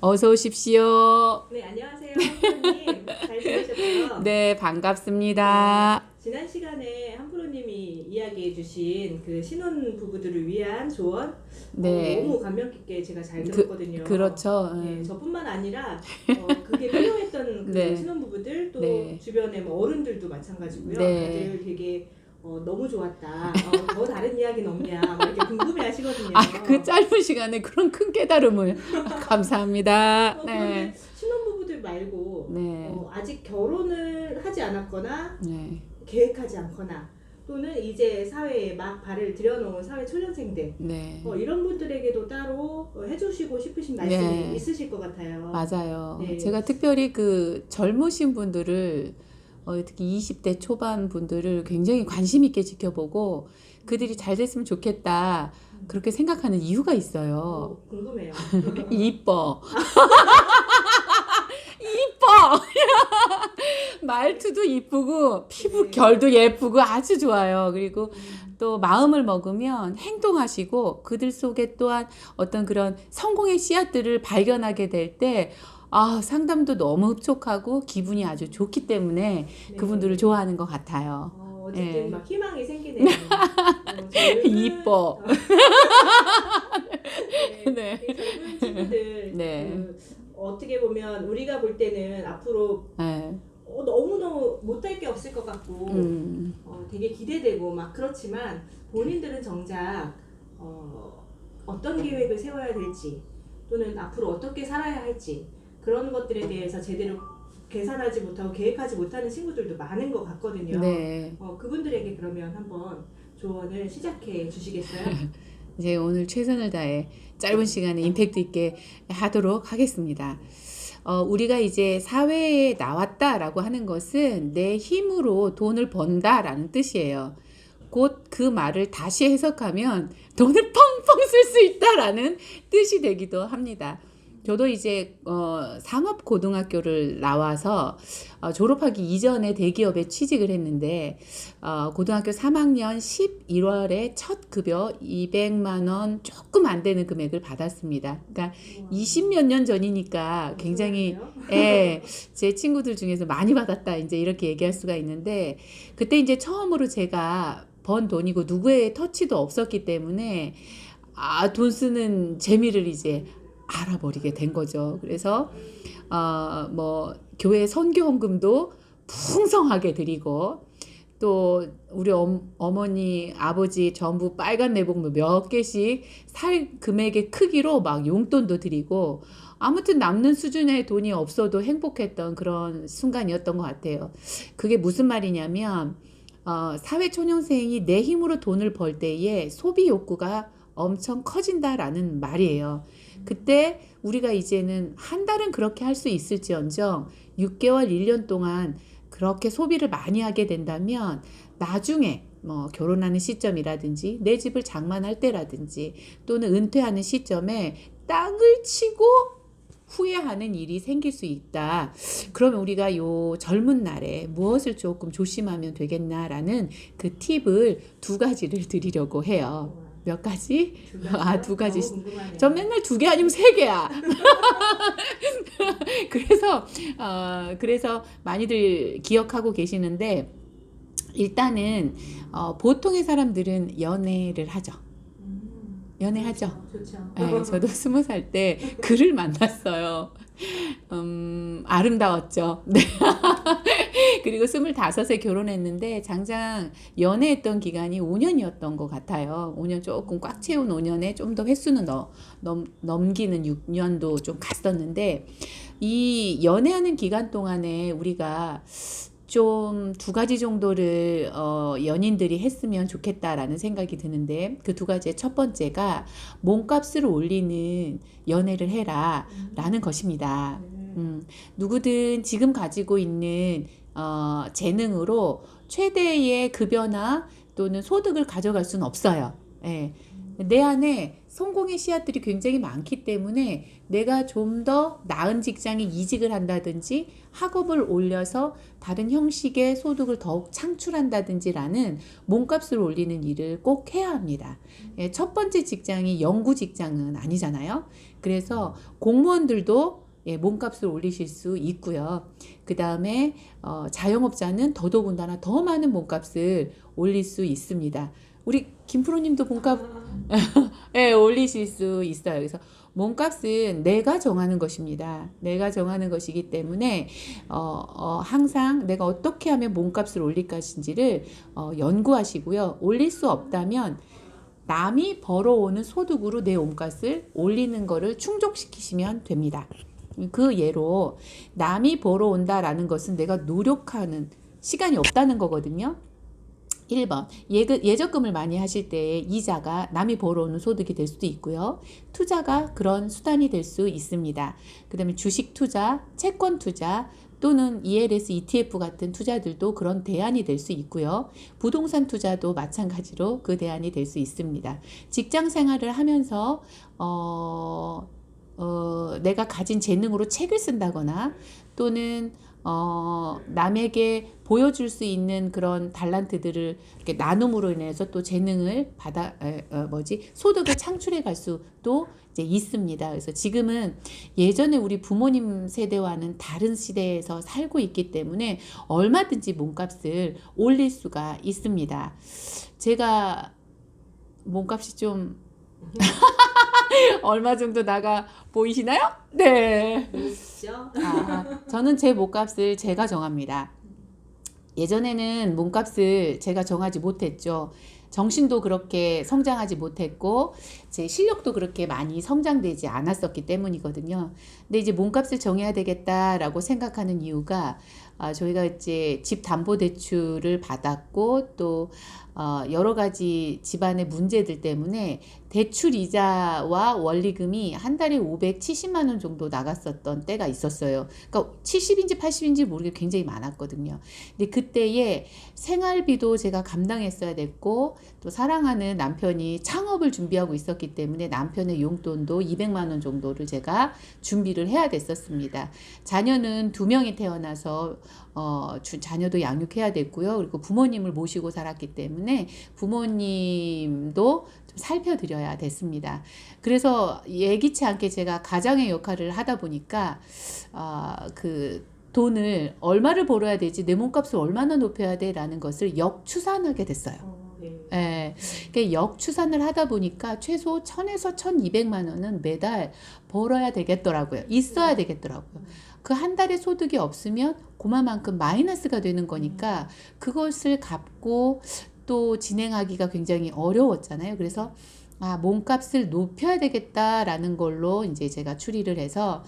어서 오십시오. 네, 안녕하세요. 한프로님. 잘 지내셨어요? 네, 반갑습니다. 지난 시간에 한프로님이 이야기해 주신 그 신혼 부부들을 위한 조언 네. 어, 너무 감명 깊게 제가 잘 그- 들었거든요. 그렇죠. 네, 음. 저뿐만 아니라 어, 그게 필요했던 그 네. 신혼 부부들 또 네. 주변의 뭐 어른들도 마찬가지고요. 네. 다들 되게 어, 너무 좋았다. 어, 더 다른 이야기는 없냐 막 이렇게 궁금해 하시거든요. 아, 그 짧은 시간에 그런 큰 깨달음을 감사합니다. 어, 네. 신혼부부들 말고 네. 어, 아직 결혼을 하지 않았거나 네. 계획하지 않거나 또는 이제 사회에 막 발을 들여놓은 사회 초년생들 네. 어, 이런 분들에게도 따로 어, 해주시고 싶으신 말씀이 네. 있으실 것 같아요. 맞아요. 네. 제가 특별히 그 젊으신 분들을 어, 특히 20대 초반 분들을 굉장히 관심 있게 지켜보고 그들이 잘 됐으면 좋겠다 그렇게 생각하는 이유가 있어요. 어, 궁금해요. 이뻐. 이뻐. 말투도 이쁘고 피부 네. 결도 예쁘고 아주 좋아요. 그리고 또 마음을 먹으면 행동하시고 그들 속에 또한 어떤 그런 성공의 씨앗들을 발견하게 될 때 아, 상담도 너무 흡족하고 기분이 아주 좋기 때문에 네. 그분들을 좋아하는 것 같아요. 어, 어쨌든 네. 막 희망이 생기네요. 어, 젊은- 이뻐. 네, 네. 이 젊은 친구들 네. 그, 어떻게 보면 우리가 볼 때는 앞으로 네. 어, 너무너무 못할 게 없을 것 같고 음, 어, 되게 기대되고 막 그렇지만 본인들은 정작 어, 어떤 계획을 세워야 될지 또는 앞으로 어떻게 살아야 할지 그런 것들에 대해서 제대로 계산하지 못하고 계획하지 못하는 친구들도 많은 것 같거든요. 네. 어, 그분들에게 그러면 한번 조언을 시작해 주시겠어요? 이제 오늘 최선을 다해 짧은 시간에 임팩트 있게 하도록 하겠습니다. 어, 우리가 이제 사회에 나왔다라고 하는 것은 내 힘으로 돈을 번다라는 뜻이에요. 곧 그 말을 다시 해석하면 돈을 펑펑 쓸 수 있다라는 뜻이 되기도 합니다. 저도 이제 어, 상업 고등학교를 나와서 어, 졸업하기 이전에 대기업에 취직을 했는데 어, 고등학교 3학년 11월에 첫 급여 200만 원 조금 안 되는 금액을 받았습니다. 그러니까 20몇 년 전이니까 굉장히. 예, 제 친구들 중에서 많이 받았다 이제 이렇게 얘기할 수가 있는데 그때 이제 처음으로 제가 번 돈이고 누구의 터치도 없었기 때문에 아, 돈 쓰는 재미를 이제 알아버리게 된 거죠. 그래서 어, 뭐 교회 선교 헌금도 풍성하게 드리고 또 우리 엄, 어머니 아버지 전부 빨간 내복 뭐몇 개씩 살 금액의 크기로 막 용돈도 드리고 아무튼 남는 수준의 돈이 없어도 행복했던 그런 순간이었던 것 같아요. 그게 무슨 말이냐면 어, 사회 초년생이 내 힘으로 돈을 벌 때에 소비 욕구가 엄청 커진다라는 말이에요. 그때 우리가 이제는 한 달은 그렇게 할 수 있을지언정 6개월, 1년 동안 그렇게 소비를 많이 하게 된다면 나중에 뭐 결혼하는 시점이라든지 내 집을 장만할 때라든지 또는 은퇴하는 시점에 땅을 치고 후회하는 일이 생길 수 있다. 그러면 우리가 요 젊은 날에 무엇을 조금 조심하면 되겠나라는 그 팁을 두 가지를 드리려고 해요. 몇 가지? 아, 두 가지. 전 맨날 두 개 아니면 세 개야. 그래서 어 그래서 많이들 기억하고 계시는데 일단은 어 보통의 사람들은 연애를 하죠. 음, 연애하죠. 좋죠. 네, 저도 스무 살 때 그를 만났어요. 음, 아름다웠죠. 네. 그리고 스물다섯에 결혼했는데 장장 연애했던 기간이 5년이었던 것 같아요. 5년 조금 꽉 채운 5년에 좀 더 횟수는 너, 넘, 넘기는 6년도 좀 갔었는데 이 연애하는 기간 동안에 우리가 좀 두 가지 정도를 어, 연인들이 했으면 좋겠다라는 생각이 드는데 그 두 가지의 첫 번째가 몸값을 올리는 연애를 해라 라는 것입니다. 음, 음, 누구든 지금 가지고 있는 어, 재능으로 최대의 급여나 또는 소득을 가져갈 수는 없어요. 예. 내 안에 성공의 씨앗들이 굉장히 많기 때문에 내가 좀 더 나은 직장에 이직을 한다든지 학업을 올려서 다른 형식의 소득을 더욱 창출한다든지라는 몸값을 올리는 일을 꼭 해야 합니다. 예, 첫 번째 직장이 영구 직장은 아니잖아요. 그래서 공무원들도 예, 몸값을 올리실 수 있고요. 그 다음에 어, 자영업자는 더더군다나 더 많은 몸값을 올릴 수 있습니다. 우리 김프로님도 몸값 예, 올리실 수 있어요. 그래서 몸값은 내가 정하는 것입니다. 내가 정하는 것이기 때문에 어, 어, 항상 내가 어떻게 하면 몸값을 올릴 것인지를 어, 연구하시고요. 올릴 수 없다면 남이 벌어오는 소득으로 내 몸값을 올리는 것을 충족시키시면 됩니다. 그 예로 남이 벌어온다라는 것은 내가 노력하는 시간이 없다는 거거든요. 1번 예금, 예적금을 많이 하실 때 이자가 남이 벌어오는 소득이 될 수도 있고요. 투자가 그런 수단이 될 수 있습니다. 그 다음에 주식 투자, 채권 투자 또는 ELS, ETF 같은 투자들도 그런 대안이 될 수 있고요. 부동산 투자도 마찬가지로 그 대안이 될 수 있습니다. 직장 생활을 하면서 어, 어, 내가 가진 재능으로 책을 쓴다거나 또는 어, 남에게 보여줄 수 있는 그런 달란트들을 이렇게 나눔으로 인해서 또 재능을 받아, 에, 어, 뭐지, 소득을 창출해 갈 수도 이제 있습니다. 그래서 지금은 예전에 우리 부모님 세대와는 다른 시대에서 살고 있기 때문에 얼마든지 몸값을 올릴 수가 있습니다. 제가 몸값이 좀 얼마 정도 나가 보이시나요? 네. 저는 제 몸값을 제가 정합니다. 예전에는 몸값을 제가 정하지 못했죠. 정신도 그렇게 성장하지 못했고 제 실력도 그렇게 많이 성장되지 않았었기 때문이거든요. 근데 이제 몸값을 정해야 되겠다라고 생각하는 이유가 아, 저희가 이제 집 담보 대출을 받았고 또 어, 여러 가지 집안의 문제들 때문에 대출 이자와 원리금이 한 달에 570만 원 정도 나갔었던 때가 있었어요. 그러니까 70인지 80인지 모르게 굉장히 많았거든요. 근데 그때에 생활비도 제가 감당했어야 됐고 또 사랑하는 남편이 창업을 준비하고 있었기 때문에 남편의 용돈도 200만 원 정도를 제가 준비를 해야 됐었습니다. 자녀는 두 명이 태어나서 어, 주, 자녀도 양육해야 됐고요. 그리고 부모님을 모시고 살았기 때문에 부모님도 좀 살펴드려야 됐습니다. 그래서 예기치 않게 제가 가장의 역할을 하다 보니까 아, 그 돈을 얼마를 벌어야 되지 내 몸값을 얼마나 높여야 돼라는 것을 역추산하게 됐어요. 어, 네. 예. 그러니까 역추산을 하다 보니까 최소 1000에서 1200만 원은 매달 벌어야 되겠더라고요. 있어야 되겠더라고요. 그 한 달에 소득이 없으면 그만큼 마이너스가 되는 거니까 그것을 갚고 또 진행하기가 굉장히 어려웠잖아요. 그래서 아, 몸값을 높여야 되겠다라는 걸로 이제 제가 추리를 해서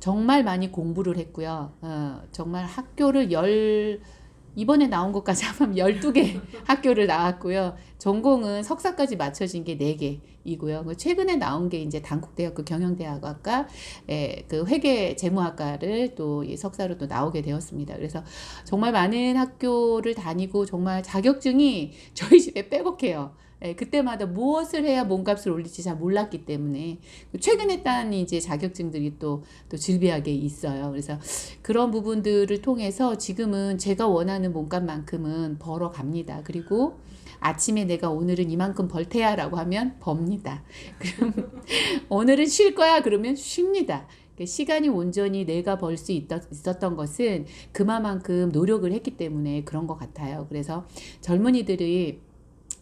정말 많이 공부를 했고요. 어, 정말 학교를 열, 이번에 나온 것까지 하면 12개 학교를 나왔고요. 전공은 석사까지 맞춰진 게 4개이고요. 그 최근에 나온 게 이제 단국대학교 경영대학학과 에, 그 회계 재무학과를 또이 석사로 또 나오게 되었습니다. 그래서 정말 많은 학교를 다니고 정말 자격증이 저희 집에 빼곡해요. 예, 그때마다 무엇을 해야 몸값을 올릴지 잘 몰랐기 때문에 최근에 딴 이제 자격증들이 또, 또 질비하게 있어요. 그래서 그런 부분들을 통해서 지금은 제가 원하는 몸값만큼은 벌어 갑니다. 그리고 아침에 내가 오늘은 이만큼 벌 테야라고 하면 법니다. 그럼 오늘은 쉴 거야 그러면 쉽니다. 그러니까 시간이 온전히 내가 벌 수 있었던 것은 그만큼 노력을 했기 때문에 그런 것 같아요. 그래서 젊은이들이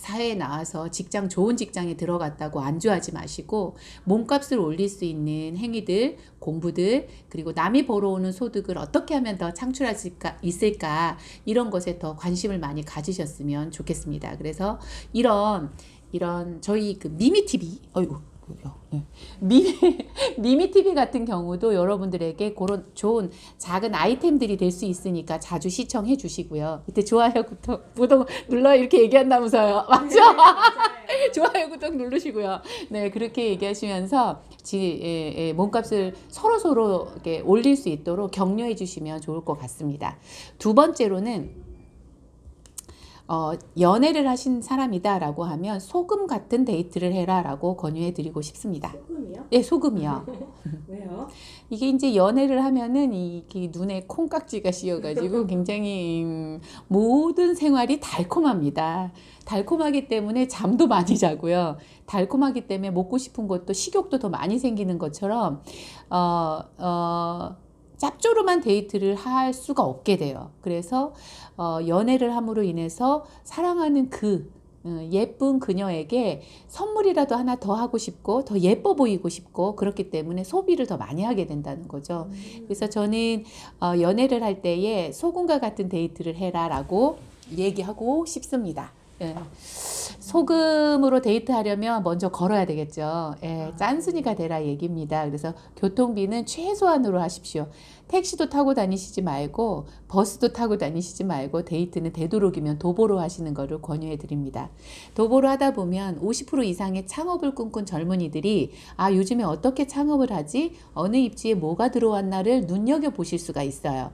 사회에 나와서 직장 좋은 직장에 들어갔다고 안주하지 마시고 몸값을 올릴 수 있는 행위들, 공부들 그리고 남이 벌어오는 소득을 어떻게 하면 더 창출할 수 있을까, 이런 것에 더 관심을 많이 가지셨으면 좋겠습니다. 그래서 이런 이런 저희 그 미미 TV 어이구 네. 미미 미미 TV 같은 경우도 여러분들에게 그런 좋은 작은 아이템들이 될 수 있으니까 자주 시청해 주시고요. 이때 좋아요 구독 구독 눌러 이렇게 얘기한다면서요. 맞죠? 네. 좋아요 구독 누르시고요. 네 그렇게 얘기하시면서 지 예, 예, 몸값을 서로 서로 이렇게 올릴 수 있도록 격려해 주시면 좋을 것 같습니다. 두 번째로는 어, 연애를 하신 사람이다라고 하면 소금 같은 데이트를 해라라고 권유해 드리고 싶습니다. 소금이요? 예, 소금이요. 왜요? 이게 이제 연애를 하면은 이게 눈에 콩깍지가 씌어가지고 굉장히 음, 모든 생활이 달콤합니다. 달콤하기 때문에 잠도 많이 자고요. 달콤하기 때문에 먹고 싶은 것도 식욕도 더 많이 생기는 것처럼 어, 어, 짭조름한 데이트를 할 수가 없게 돼요. 그래서 어, 연애를 함으로 인해서 사랑하는 그 어, 예쁜 그녀에게 선물이라도 하나 더 하고 싶고 더 예뻐 보이고 싶고 그렇기 때문에 소비를 더 많이 하게 된다는 거죠. 그래서 저는 어, 연애를 할 때에 소금과 같은 데이트를 해라라고 얘기하고 싶습니다. 예. 소금으로 데이트하려면 먼저 걸어야 되겠죠. 예, 짠순이가 되라 얘기입니다. 그래서 교통비는 최소한으로 하십시오. 택시도 타고 다니시지 말고 버스도 타고 다니시지 말고 데이트는 되도록이면 도보로 하시는 것을 권유해 드립니다. 도보로 하다 보면 50% 이상의 창업을 꿈꾼 젊은이들이 아 요즘에 어떻게 창업을 하지? 어느 입지에 뭐가 들어왔나를 눈여겨 보실 수가 있어요.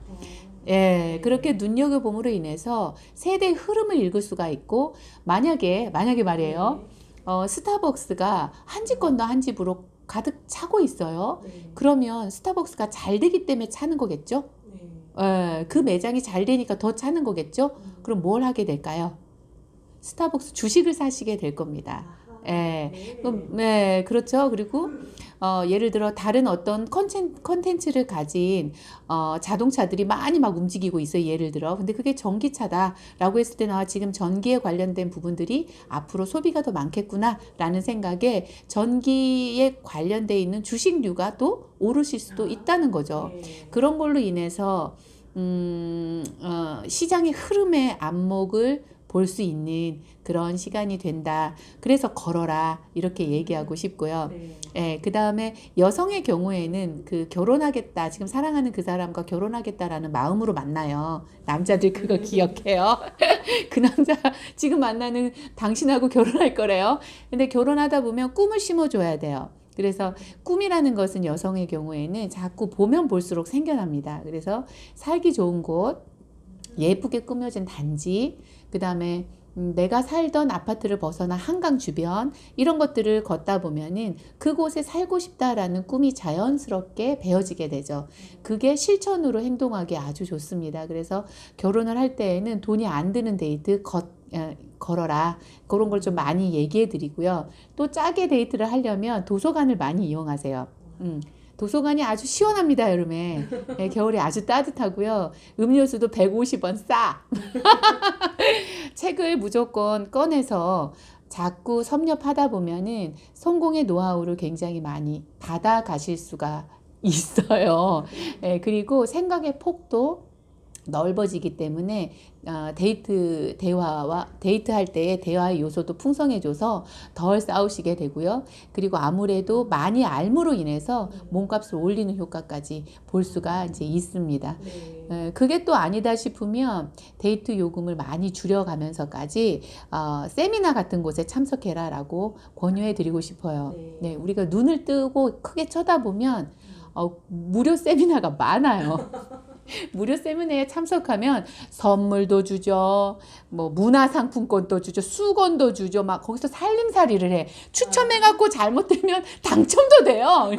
예, 그렇게 눈여겨봄으로 인해서 세대의 흐름을 읽을 수가 있고, 만약에, 만약에 말이에요, 어, 스타벅스가 한 집 건너 한 집으로 가득 차고 있어요. 네. 그러면 스타벅스가 잘 되기 때문에 차는 거겠죠? 네. 예, 그 매장이 잘 되니까 더 차는 거겠죠? 그럼 뭘 하게 될까요? 스타벅스 주식을 사시게 될 겁니다. 예. 네. 그럼, 네, 그렇죠. 그리고 어, 예를 들어 다른 어떤 컨텐, 컨텐츠 를 가진 어, 자동차들이 많이 막 움직이고 있어요. 예를 들어. 근데 그게 전기차다라고 했을 때는 아, 지금 전기에 관련된 부분들이 앞으로 소비가 더 많겠구나라는 생각에 전기에 관련돼 있는 주식류가 또 오르실 수도 있다는 거죠. 네. 그런 걸로 인해서 음, 어, 시장의 흐름의 안목을 볼 수 있는 그런 시간이 된다. 그래서 걸어라 이렇게 얘기하고 싶고요. 네. 예, 그 다음에 여성의 경우에는 그 결혼하겠다, 지금 사랑하는 그 사람과 결혼하겠다라는 마음으로 만나요. 남자들 그거 기억해요. 그 남자 지금 만나는 당신하고 결혼할 거래요. 근데 결혼하다 보면 꿈을 심어줘야 돼요. 그래서 꿈이라는 것은 여성의 경우에는 자꾸 보면 볼수록 생겨납니다. 그래서 살기 좋은 곳, 예쁘게 꾸며진 단지, 그 다음에 음, 내가 살던 아파트를 벗어나 한강 주변 이런 것들을 걷다 보면은 그곳에 살고 싶다라는 꿈이 자연스럽게 배어지게 되죠. 그게 실천으로 행동하기 아주 좋습니다. 그래서 결혼을 할 때에는 돈이 안 드는 데이트 걷, 어, 걸어라. 그런 걸 좀 많이 얘기해 드리고요. 또 짜게 데이트를 하려면 도서관을 많이 이용하세요. 음. 도서관이 아주 시원합니다, 여름에. 예, 겨울에 아주 따뜻하고요. 음료수도 150원 싸. 책을 무조건 꺼내서 자꾸 섭렵하다 보면은 성공의 노하우를 굉장히 많이 받아 가실 수가 있어요. 예, 그리고 생각의 폭도 넓어지기 때문에 어, 데이트 대화와 데이트할 때의 대화의 요소도 풍성해져서 덜 싸우시게 되고요. 그리고 아무래도 많이 알므로 인해서 몸값을 올리는 효과까지 볼 수가 이제 있습니다. 네. 에, 그게 또 아니다 싶으면 데이트 요금을 많이 줄여가면서까지 어, 세미나 같은 곳에 참석해라라고 권유해 드리고 싶어요. 네. 네, 우리가 눈을 뜨고 크게 쳐다보면 어, 무료 세미나가 많아요. 무료 세미나에 참석하면 선물도 주죠, 뭐 문화상품권도 주죠, 수건도 주죠, 막 거기서 살림살이를 해. 추첨해갖고 잘못되면 당첨도 돼요.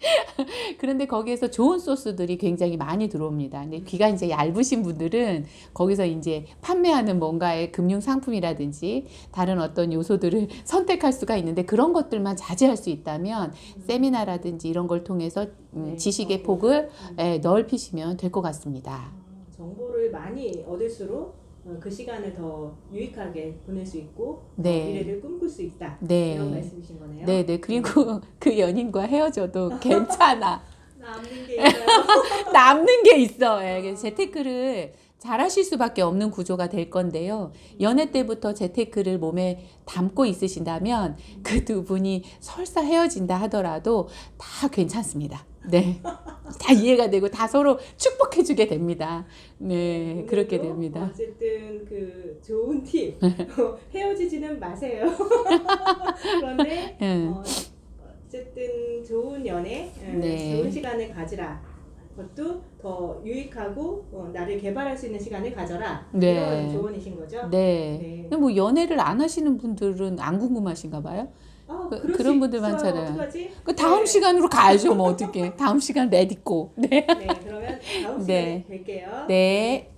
그런데 거기에서 좋은 소스들이 굉장히 많이 들어옵니다. 근데 귀가 이제 얇으신 분들은 거기서 이제 판매하는 뭔가의 금융 상품이라든지 다른 어떤 요소들을 선택할 수가 있는데 그런 것들만 자제할 수 있다면 세미나라든지 이런 걸 통해서 음, 네, 지식의 어, 폭을 음. 예, 넓히시면 될 것 같습니다. 정보를 많이 얻을수록 어, 그 시간을 더 유익하게 보낼 수 있고 네. 어, 미래를 꿈꿀 수 있다 네. 이런 말씀이신 거네요. 네, 네. 그리고 그 연인과 헤어져도 괜찮아. 남는 게 있어요. 남는 게 있어. 예, 재테크를 잘 하실 수밖에 없는 구조가 될 건데요. 연애 때부터 재테크를 몸에 담고 있으신다면 그 두 분이 설사 헤어진다 하더라도 다 괜찮습니다. 네. 다 이해가 되고 다 서로 축복해 주게 됩니다. 네, 그렇게 됩니다. 어쨌든 그 좋은 팁 어, 헤어지지는 마세요. 그런데 예. 어, 어쨌든 좋은 연애, 예, 네. 좋은 시간을 가지라. 것도 더 유익하고 어, 나를 개발할 수 있는 시간을 가져라 네. 이런 조언이신 거죠? 네. 네. 근데 뭐 연애를 안 하시는 분들은 안 궁금하신가 봐요. 아, 그- 수 분들 있어요. 많잖아요. 그 다음 네. 시간으로 가야죠, 뭐 어떻게. 다음 시간 레디고. 네. 네, 그러면 다음 시간에 네. 뵐게요. 네.